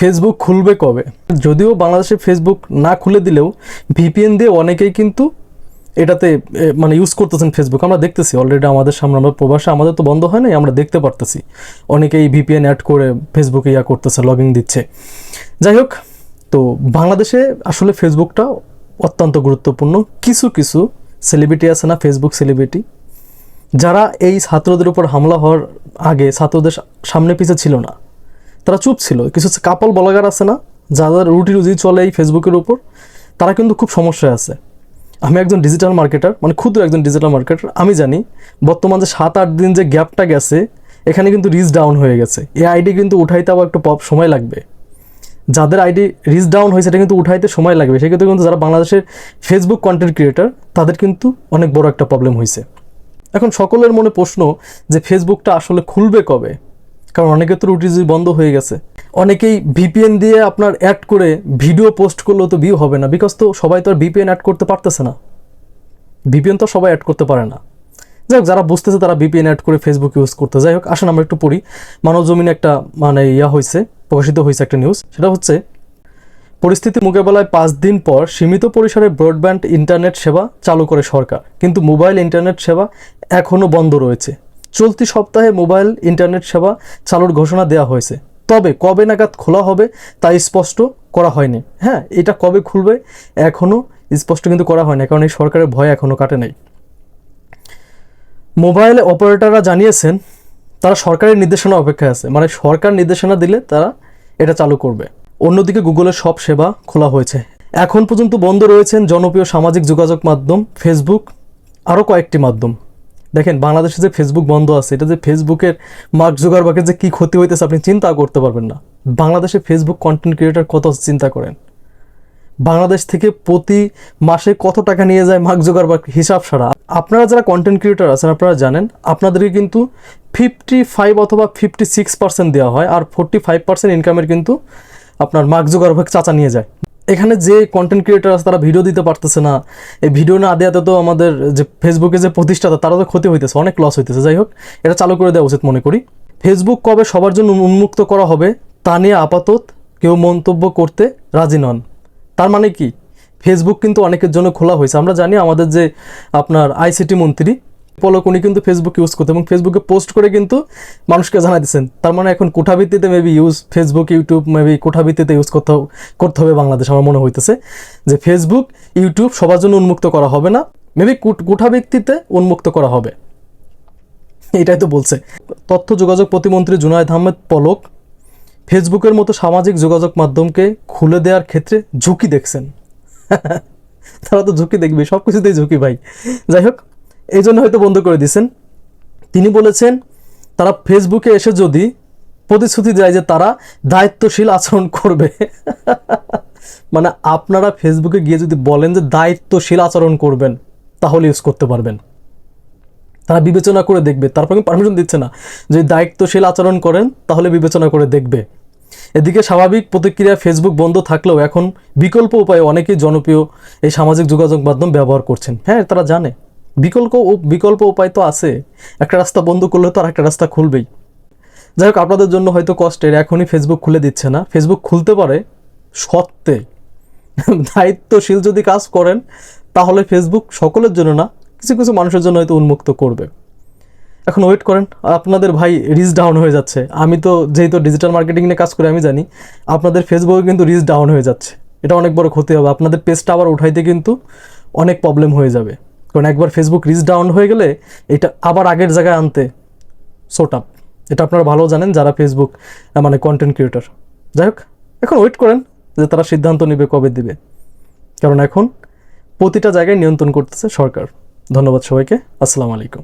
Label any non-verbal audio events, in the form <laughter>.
Facebook খুলবে কবে? যদিও বাংলাদেশে ফেসবুক না খুলে দিলেও ভিপিএন দিয়ে অনেকেই কিন্তু এটাতে মানে ইউজ করতেছেন ফেসবুক আমরা দেখতেছি অলরেডি আমাদের সামনে, আমরা প্রবাসে, আমাদের তো বন্ধ হয় নাই, আমরা দেখতে পারতেছি। অনেকেই ভিপিএন অ্যাড করে ফেসবুকে ইয়া করতেছে লগিং দিচ্ছে। যাই হোক, তো বাংলাদেশে আসলে ফেসবুকটা অত্যন্ত গুরুত্বপূর্ণ। কিছু কিছু সেলিব্রিটি আছে না ফেসবুক সেলিব্রিটি যারা এই ছাত্রদের উপর হামলা হওয়ার আগে ছাত্রদের সামনে পিছে ছিল না। তারা চুপ ছিল। কিছু কাপল বলাগার আছে না যাদের রুটি রুজি চলে এই ফেসবুকের উপর, তারা কিন্তু খুব সমস্যায় আছে। আমি একজন ডিজিটাল মার্কেটার মানে ক্ষুদ্র একজন ডিজিটাল মার্কেটার আমি জানি বর্তমান যে সাত আট দিন যে গ্যাপটা গেছে, এখানে কিন্তু রিচ ডাউন হয়ে গেছে। এই আইডি কিন্তু উঠাইতে আবার একটু পপ সময় লাগবে। যাদের আইডি রিচ ডাউন হয়েছে এটা কিন্তু উঠাইতে সময় লাগবে। সেক্ষেত্রে কিন্তু যারা বাংলাদেশের ফেসবুক কন্টেন্ট ক্রিয়েটার তাদের কিন্তু অনেক বড় একটা প্রবলেম হয়েছে এখন সকলের মনে প্রশ্ন যে ফেসবুকটা আসলে খুলবে কবে? কারণ অনেকে তো রুটি বন্ধ হয়ে গেছে। অনেকেই ভিপিএন দিয়ে আপনার অ্যাড করে ভিডিও পোস্ট করলেও তো ভিউ হবে না বিকজ তো সবাই তো আর ভিপিএন অ্যাড করতে পারতেছে না। ভিপিএন তো সবাই অ্যাড করতে পারে না। যাই হোক, যারা বুঝতেছে তারা ভিপিএন অ্যাড করে ফেসবুক ইউজ করতে। যাই হোক, আসেন আমরা একটু পড়ি। মানব জমিনে একটা মানে ইয়া হয়েছে প্রকাশিত হয়েছে একটা নিউজ সেটা হচ্ছে, পরিস্থিতি মোকাবেলায় পাঁচ দিন পর সীমিত পরিসরে ব্রডব্যান্ড ইন্টারনেট সেবা চালু করে সরকার। কিন্তু মোবাইল ইন্টারনেট সেবা এখনও বন্ধ রয়েছে। চলতি সপ্তাহে মোবাইল ইন্টারনেট সেবা চালুর ঘোষণা দেওয়া হয়েছে। তবে কবে নাগাদ খোলা হবে তা স্পষ্ট করা হয়নি। হ্যাঁ এটা কবে খুলবে এখনও স্পষ্ট কিন্তু করা হয়নি, কারণ এই সরকারের ভয় এখনও কাটে নাই। মোবাইল অপারেটররা জানিয়েছেন, তারা সরকারের নির্দেশনা অপেক্ষায় আছে। মানে সরকার নির্দেশনা দিলে তারা এটা চালু করবে। অন্যদিকে গুগলের সব সেবা খোলা হয়েছে। এখন পর্যন্ত বন্ধ রয়েছেন জনপ্রিয় সামাজিক যোগাযোগ মাধ্যম ফেসবুক, আরও কয়েকটি মাধ্যম। দেখেন, বাংলাদেশে যে ফেসবুক বন্ধ আছে, এটা যে ফেসবুকের মার্ক জুগারবার্গের যে কী ক্ষতি হইতেছে আপনি চিন্তা করতে পারবেন না। বাংলাদেশে ফেসবুক কন্টেন্ট ক্রিয়েটার কত চিন্তা করেন। বাংলাদেশ থেকে প্রতি মাসে কত টাকা নিয়ে যায় মার্ক জুগারবার্গ হিসাব ছাড়া? আপনারা যারা কন্টেন্ট ক্রিয়েটার আছেন, আপনারা জানেন, আপনাদেরকে কিন্তু ফিফটি ফাইভ অথবা ফিফটি সিক্স পার্সেন্ট দেওয়া হয়, আর ফোর্টি ফাইভ পার্সেন্ট ইনকামের কিন্তু আপনার মার্ক জুগারবার্গ চাচা নিয়ে যায়। এখানে যে কন্টেন্ট ক্রিয়েটার আছে, তারা ভিডিও দিতে পারতেছে না। এই ভিডিও না দেওয়াতে তো আমাদের যে ফেসবুকে যে প্রতিষ্ঠাতা তারা তো ক্ষতি হইতেছে, অনেক লস হইতেছে। যাই হোক, এটা চালু করে দেওয়া উচিত মনে করি। ফেসবুক কবে সবার জন্য উন্মুক্ত করা হবে, তা নিয়ে আপাতত কেউ মন্তব্য করতে রাজি নন। তার মানে কি? ফেসবুক কিন্তু অনেকের জন্য খোলা হয়েছে। আমরা জানি আমাদের যে আপনার আইসিটি মন্ত্রী পলক উনি কিন্তু ফেসবুক ইউজ করতে এবং ফেসবুকে পোস্ট করে কিন্তু মানুষকে জানাই দিচ্ছেন তার মানে এখন কোঠাভিত্তিতে maybe use Facebook YouTube maybe কোঠাভিত্তিতে use করতে করতে হবে বাংলাদেশ, আমার মনে হইতেছে। যে ফেসবুক ইউটিউব সবার জন্য উন্মুক্ত করা হবে না মেবি কোঠাভিত্তিতে উন্মুক্ত করা হবে। এটাই তো বলছে। তথ্য যোগাযোগ প্রতিমন্ত্রী জুনায়দ আহমেদ পলক ফেসবুকের মতো সামাজিক যোগাযোগ মাধ্যমকে খুলে দেওয়ার ক্ষেত্রে ঝুঁকি দেখছেন। <laughs> তারা তো ঝুঁকি দেখবে সব কিছুতেই ঝুঁকি ভাই। যাই হোক এই জন্য হয়তো বন্ধ করে দিয়েছেন। তিনি বলেছেন, তারা ফেসবুকে এসে যদি প্রতিশ্রুতি দেয় যে তারা দায়িত্বশীল আচরণ করবে <laughs> মানে আপনারা ফেসবুকে গিয়ে যদি বলেন যে দায়িত্বশীল আচরণ করবেন, তাহলে ইউজ করতে পারবেন। তারা বিবেচনা করে দেখবে। তারপর পারমিশন দিচ্ছে না। যদি দায়িত্বশীল আচরণ করেন, তাহলে বিবেচনা করে দেখবে। এদিকে স্বাভাবিক প্রতিক্রিয়া ফেসবুক বন্ধ থাকলেও এখন বিকল্প উপায়ে অনেকেই জনপ্রিয় এই সামাজিক যোগাযোগ মাধ্যম ব্যবহার করছেন। হ্যাঁ তারা জানে। বিকল্প বিকল্প উপায় তো আছে। একটা রাস্তা বন্ধ করলে তো আর একটা রাস্তা খুলবেই। যাই হোক, আপনাদের জন্য হয়তো কষ্টের, এখনই ফেসবুক খুলে দিচ্ছে না। ফেসবুক খুলতে পারে সত্ত্বে। দায়িত্বশীল যদি কাজ করেন, তাহলে ফেসবুক সকলের জন্য না, কিছু কিছু মানুষের জন্য হয়তো উন্মুক্ত করবে। এখন ওয়েট করেন, আপনাদের ভাই রিচ ডাউন হয়ে যাচ্ছে। আমি তো যেহেতু ডিজিটাল মার্কেটিং নিয়ে কাজ করি, আমি জানি, আপনাদের ফেসবুকে কিন্তু রিচ ডাউন হয়ে যাচ্ছে। এটা অনেক বড় ক্ষতি হবে। আপনাদের পেজটা আবার উঠাইতে কিন্তু অনেক প্রবলেম হয়ে যাবে। কারণ একবার ফেসবুক রিচ ডাউন হয়ে গেলে এটা আবার আগের জায়গায় আনতে সোট আপ এটা আপনারা ভালো জানেন যারা ফেসবুক মানে কন্টেন্ট ক্রিয়েটর যাই হোক, এখন ওয়েট করেন যে তারা সিদ্ধান্ত নেবে কবে দিবে। কারণ এখন প্রতিটা জায়গায় নিয়ন্ত্রণ করতেছে সরকার। ধন্যবাদ সবাইকে। আসসালামু আলাইকুম।